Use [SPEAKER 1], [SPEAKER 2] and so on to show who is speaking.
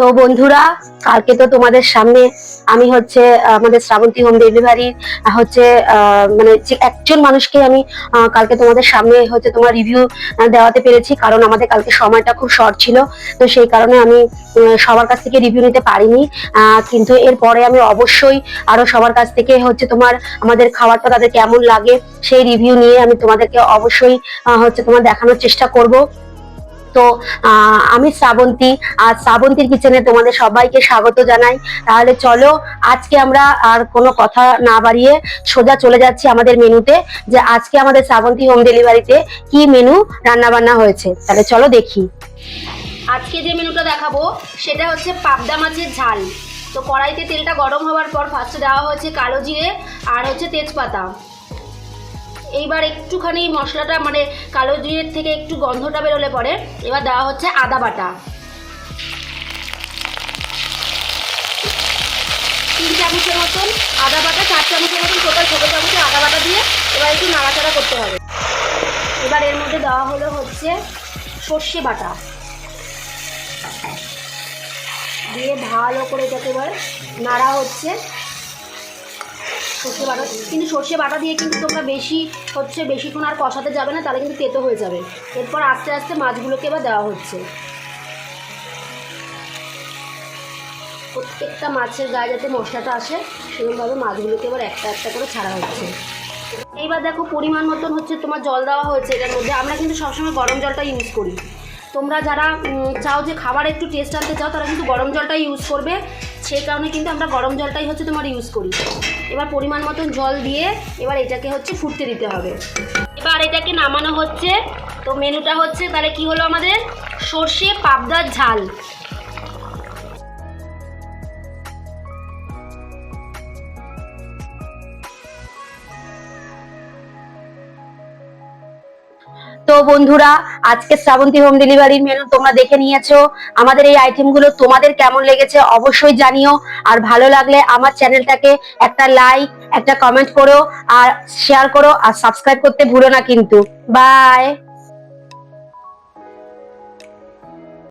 [SPEAKER 1] তো বন্ধুরা, কালকে তো তোমাদের সামনে আমি হচ্ছে আমাদের শ্রাবন্তী হোম ডেলিভারি হচ্ছে মানে একজন মানুষকে আমি কালকে তোমাদের সামনে হচ্ছে তোমার রিভিউ দেওয়াতে পেরেছি। কারণ আমাদের কালকে সময়টা খুব শর্ট ছিল। তো সেই কারণে আমি সবার কাছ থেকে রিভিউ নিতে পারিনি। কিন্তু এরপরে আমি অবশ্যই আরও সবার কাছ থেকে হচ্ছে তোমার, আমাদের খাবারটা তাদের কেমন লাগে, সেই রিভিউ নিয়ে আমি তোমাদেরকে অবশ্যই হচ্ছে তোমার দেখানোর চেষ্টা করব। তো আমি শ্রাবন্তী, আর শ্রাবন্তীর কিচেনে তোমাদের সবাইকে স্বাগত জানাই। তাহলে চলো, আজকে আমরা আর কোনো কথা না বাড়িয়ে সোজা চলে যাচ্ছি আমাদের মেনুতে, যে আজকে আমাদের শ্রাবন্তী হোম ডেলিভারিতে কি মেনু রান্না বান্না হয়েছে। তাহলে চলো দেখি। আজকে যে মেনুটা দেখাবো, সেটা হচ্ছে পাবদা মাছের ঝাল। তো কড়াইতে তেলটা গরম হওয়ার পর ফার্স্টে দেওয়া হয়েছে কালো জিরে আর হচ্ছে তেজপাতা। এইবার একটুখানি মশলাটা মানে কালো জিরের থেকে একটু গন্ধটা বেরোলে পরে এবার দেওয়া হচ্ছে আদা বাটা। তিন চামচের মতন আদা বাটা, চার চামচের মতন টোটাল ছোটো চামচে আদা বাটা দিয়ে এবার একটু নাড়াচাড়া করতে হবে। এবার এর মধ্যে দেওয়া হলো হচ্ছে সর্ষে বাটা। দিয়ে ভালো করে এটাকে এবার নাড়া হচ্ছে সর্ষে বাটা। কিন্তু সর্ষে বাটা দিয়ে কিন্তু তোমরা বেশি হচ্ছে, বেশিক্ষণ আর কষাতে যাবে না, তাহলে কিন্তু তেতো হয়ে যাবে। এরপর আস্তে আস্তে মাছগুলোকে এবার দেওয়া হচ্ছে। প্রত্যেকটা মাছের গায়ে যাতে মশলাটা আসে, সেরকমভাবে মাছগুলোকে এবার একটা একটা করে ছাড়া হচ্ছে। এইবার দেখো পরিমাণ মতন হচ্ছে তোমার জল দেওয়া হয়েছে এটার মধ্যে। আমরা কিন্তু সবসময় গরম জলটা ইউজ করি। তোমরা যারা চাও যে খাবার একটু টেস্ট আনতে চাও, তারা কিন্তু গরম জলটাই ইউজ করবে। সেই কারণে কিন্তু আমরা গরম জলটাই হচ্ছে তোমার ইউজ করি। এবার পরিমাণ মতন জল দিয়ে এবার এটাকে হচ্ছে ফুটতে দিতে হবে। এবার এটাকে নামানো হচ্ছে। তো মেনুটা হচ্ছে তাহলে কি হলো আমাদের? সর্ষে পাবদার ঝাল। তো বন্ধুরা, আজকে শ্রাবন্তী হোম ডেলিভারির মেনু তোমরা দেখে নিয়েছো। আমাদের এই আইটেমগুলো তোমাদের কেমন লেগেছে অবশ্যই জানিও। আর ভালো লাগলে আমার চ্যানেলটাকে একটা লাইক একটা কমেন্ট করো আর শেয়ার করো আর সাবস্ক্রাইব করতে ভুলো না কিন্তু। বাই